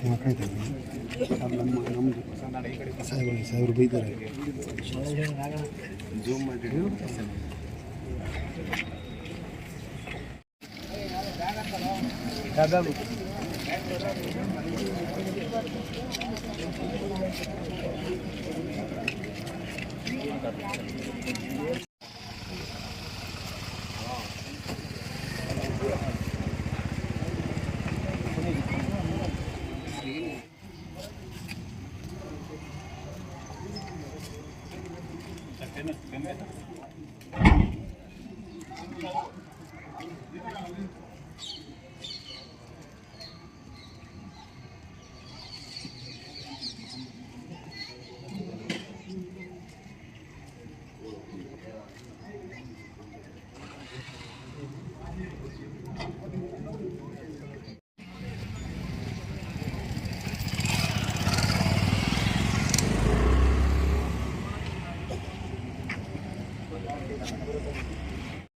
Terima kasih. Okay.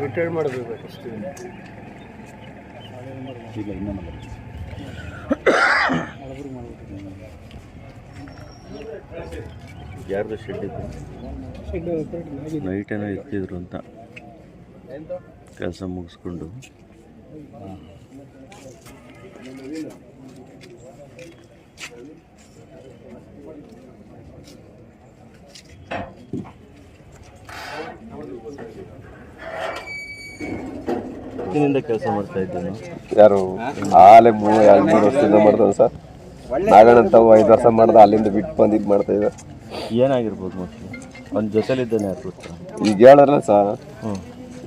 Retired ಮಾಡಬೇಕು ಅಷ್ಟೇ. ಇಲ್ಲ ಇನ್ನೂ ಯಾರ್ದು ಶೆಡ್ ಇತ್ತು ನೈಟ್ ಏನೋ ಎತ್ತಿದ್ರು ಅಂತ. ಕೆಲಸ ಮುಗಿಸ್ಕೊಂಡು. ಇವತ್ತಿನಿಂದ ಕೆಲಸ ಮಾಡ್ತಾ ಇದ್ದೇನೆ. ಯಾರು? ಆಲೆ ಮೂರು ಎರಡು ಮೂರು ವರ್ಷದಿಂದ ಮಾಡ್ತಾನೆ ಸರ್. ನಾಗಣ್ಣ ಅಂತ ಐದು ವರ್ಷ ಮಾಡ್ದ ಅಲ್ಲಿಂದ ಬಿಟ್ಟು ಬಂದು ಇದು ಮಾಡ್ತಾ ಇದ್ದ. ಏನಾಗಿರ್ಬೋದು ಮತ್ತೆ? ಅವ್ನ ಜೊತೆಲಿದ್ದಾನೆ ಯಾರು ಗೊತ್ತಾ? ಈಗ ಹೇಳಿದ್ರಲ್ಲ ಸರ್. ಹ್ಞೂ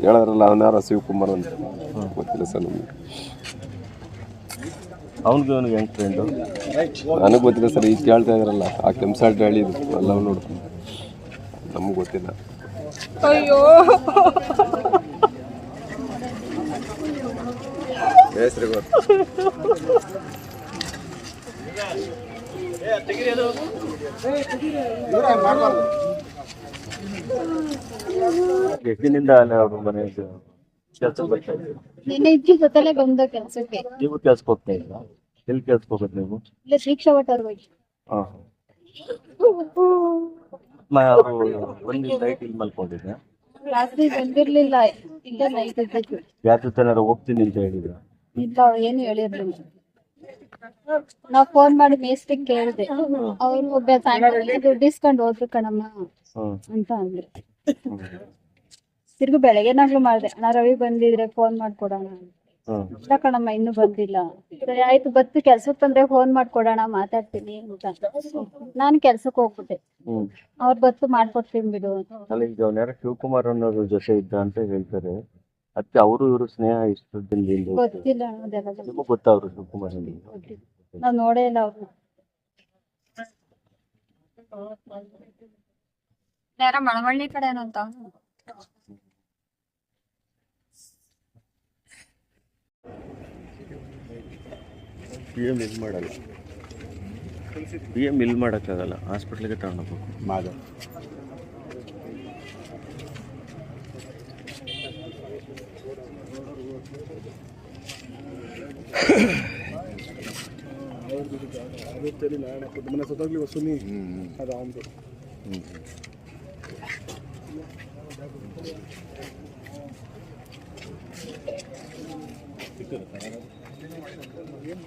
ಹೇಳಿದ್ರಲ್ಲ ಅವನಾರ ಶಿವಕುಮಾರ್ ಅಂತ. ಗೊತ್ತಿಲ್ಲ ಸರ್ ನಮಗೆ. ಅವ್ನಿಗೆ ಅವನಿಗೆ ಹೆಂಗೆ ಫ್ರೆಂಡು ನನಗೆ ಗೊತ್ತಿಲ್ಲ ಸರ್ ಈಗ ಕೇಳ್ತಾ ಇದ್ರಲ್ಲ. ಆ ಕೆಂಸಾಲ್ಟ್ ಹೇಳಿದ್ದು ಎಲ್ಲ ನೋಡ್ತೀನಿ. ನಮಗೆ ಗೊತ್ತಿಲ್ಲ. ಹೆಸ್ರು ಗೊತ್ತು ಎಷ್ಟಿನಿಂದ ಅವ್ರ ಮನೆ ಕೆಲಸ ಬರ್ತಾ ಇದ್ದೀವಿ ನಿನ್ನೆ ಇದ್ದ ಜೊತೆಲೆ ಬಂದ ಕೆಲ್ಸಕ್ಕೆ. ನೀವು ಕೆಲ್ಸಕ್ಕೆ ಹೋಗ್ತಾ ಇಲ್ಲ ಎಲ್ಲಿ ಕೆಲ್ಸಕ್ಕೆ ಹೋಗೋದು ನೀವು? ಇಲ್ಲ ಶಿಕ್ಷಾ ಹಾಂ. ನಾನು ಒಂದು ನೈಟ್ ಇಲ್ಲಿ ಮಲ್ಕೊಂಡಿದ್ದೆ. ರಾತ್ರಿ ಬಂದಿರ್ಲಿಲ್ಲ ಇಲ್ಲ ನೈಟ್ ಯಾರ ಜೊತೆ ಹೋಗ್ತೀನಿ ಅಂತ ಹೇಳಿದ್ರು? ಇಲ್ಲ ಅವ್ರು ಏನು ಹೇಳಿರ್ಲಿಲ್ಲ. ನಾವ್ ಫೋನ್ ಮಾಡಿ ಮೇಸ್ಟಿಗೆ ಕೇಳಿದೆ. ಅವ್ರು ಒಬ್ಬ ಸಾಯಂಕಾಲ ದುಡ್ಡು ಇಸ್ಕೊಂಡು ಹೋದ್ರು ಕಣಮ್ಮ ಅಂತ ಅಂದ್ರು. ತಿರ್ಗು ಬೆಳಗ್ಗೆ ನಾಗ್ಲು ಮಾಡ್ದೆ ನಾ ರವಿ ಬಂದಿದ್ರೆ ಫೋನ್ ಮಾಡ್ಕೊಡೋಣ ಅಂತ. ಇಲ್ಲ ಕಣಮ್ಮ ಇನ್ನು ಬಂದಿಲ್ಲ. ಸರಿ ಆಯ್ತು ಬತ್ತು ಕೆಲ್ಸಕ್ ಬಂದ್ರೆ ಫೋನ್ ಮಾಡ್ಕೊಡೋಣ ಮಾತಾಡ್ತೀನಿ ಅಂತ. ನಾನು ಕೆಲ್ಸಕ್ ಹೋಗ್ಬಿಟ್ಟೆ. ಅವ್ರ ಅವ್ರು ಬತ್ತು ಮಾಡ್ಕೊಡ್ತೀನಿ ಬಿಡು ಅಂತ. ಅಲ್ಲ ಈಗ ಅವ್ನು ಶಿವಕುಮಾರ್ ಅನ್ನೋರು ಜೊತೆ ಇದ್ದ ಅಂತ ಹೇಳ್ತಾರೆ. ಅದಕ್ಕೆ ಅವರು ಇವರು ಸ್ನೇಹ ಇಷ್ಟು ದಿನದಿಂದ ಗೊತ್ತಿಲ್ಲ ಅದೆಲ್ಲ ನಿಮಗೂ ಗೊತ್ತಾ ಅವರು ಶಿವಕುಮಾರ್. ನಾವ್ ನೋಡೇ ಇಲ್ಲ ಅವ್ರು ಯಾರ ಮಳವಳ್ಳಿ ಕಡೆ ಅಂತ. ಎಮ್ ಇಲ್ಲಿ ಮಾಡಲ್ಲ ಪಿ ಎಮ್ ಇಲ್ಲಿ ಮಾಡೋಕ್ಕಾಗಲ್ಲ ಹಾಸ್ಪಿಟ್ಲಿಗೆ ತಗೊಂಡೋಗ್ಬೇಕು ಮಾಧವ್ ಮನೆ ಸತ್ತೋಗ್ಲಿ ವಸುನಿ ಅದು ಅವನದು ಗೊತ್ತಿಲ್ಲ ಸರ್ del gobierno.